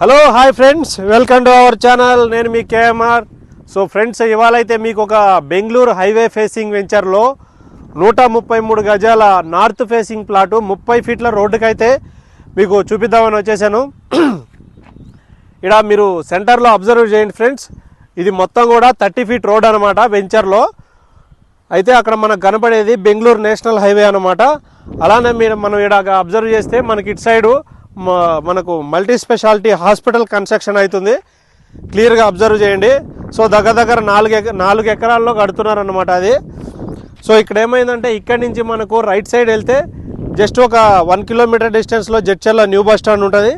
Hello hi friends welcome to our channel నేను మీ KMR. So friends ఇవాళ అయితే మీకు ఒక బెంగళూరు హైవే ఫేసింగ్ వెంచర్లో నూట ముప్పై మూడు గజాల నార్త్ ఫేసింగ్ ప్లాటు ముప్పై ఫీట్ల రోడ్డుకైతే మీకు చూపిద్దామని వచ్చేసాను. ఇక్కడ మీరు సెంటర్లో అబ్జర్వ్ చేయండి ఫ్రెండ్స్ ఇది మొత్తం కూడా థర్టీ ఫీట్ రోడ్ అనమాట వెంచర్లో అయితే అక్కడ మనకు కనపడేది బెంగళూరు నేషనల్ హైవే అనమాట అలానే మీరు మనం ఇక్కడ అబ్జర్వ్ చేస్తే మనకి ఇటు సైడు మనకు మల్టీ స్పెషాలిటీ హాస్పిటల్ కన్స్ట్రక్షన్ అవుతుంది. క్లియర్గా అబ్జర్వ్ చేయండి. సో దగ్గర దగ్గర నాలుగు ఎక నాలుగు ఎకరాల్లో కడుతున్నారనమాట అది. సో ఇక్కడ ఏమైందంటే ఇక్కడి నుంచి మనకు రైట్ సైడ్ వెళ్తే జస్ట్ ఒక వన్ కిలోమీటర్ డిస్టెన్స్లో జడ్చర్ల న్యూ బస్ స్టాండ్ ఉంటుంది.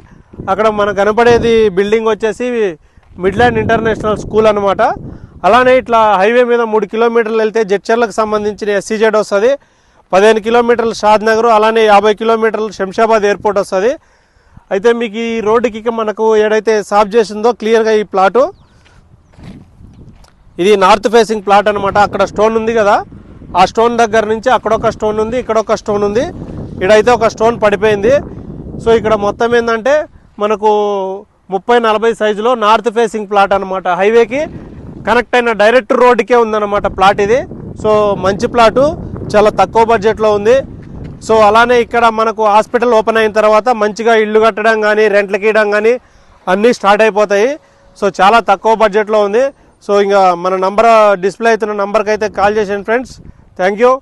అక్కడ మనకు కనపడేది బిల్డింగ్ వచ్చేసి మిడ్లాండ్ ఇంటర్నేషనల్ స్కూల్ అనమాట అలానే ఇట్లా హైవే మీద మూడు కిలోమీటర్లు వెళ్తే జడ్చర్లకు సంబంధించిన ఎస్సీజెడ్ వస్తుంది. పదిహేను కిలోమీటర్లు షాద్ నగర్ అలానే యాభై కిలోమీటర్లు శంషాబాద్ ఎయిర్పోర్ట్ వస్తుంది. అయితే మీకు ఈ రోడ్డుకి ఇక మనకు ఏడైతే సాఫ్ చేసిందో క్లియర్గా ఈ ప్లాటు. ఇది నార్త్ ఫేసింగ్ ప్లాట్ అనమాట అక్కడ స్టోన్ ఉంది కదా. ఆ స్టోన్ దగ్గర నుంచి అక్కడ ఒక స్టోన్ ఉంది ఇక్కడ ఒక స్టోన్ ఉంది. ఇక్కడైతే ఒక స్టోన్ పడిపోయింది. సో ఇక్కడ మొత్తం ఏంటంటే మనకు ముప్పై నలభై సైజులో నార్త్ ఫేసింగ్ ప్లాట్ అనమాట హైవేకి కనెక్ట్ అయిన డైరెక్ట్ రోడ్డుకే ఉందన్నమాట ప్లాట్ ఇది. సో మంచి ప్లాటు. చాలా తక్కువ బడ్జెట్లో ఉంది. సో అలానే ఇక్కడ మనకు హాస్పిటల్ ఓపెన్ అయిన తర్వాత మంచిగా ఇల్లు కట్టడం కానీ రెంట్లకి ఇవ్వడం కానీ అన్నీ స్టార్ట్ అయిపోతాయి. సో చాలా తక్కువ బడ్జెట్లో ఉంది. సో ఇంకా మన నంబర్ డిస్ప్లే అవుతున్న నంబర్కి అయితే కాల్ చేసాను ఫ్రెండ్స్. Thank you.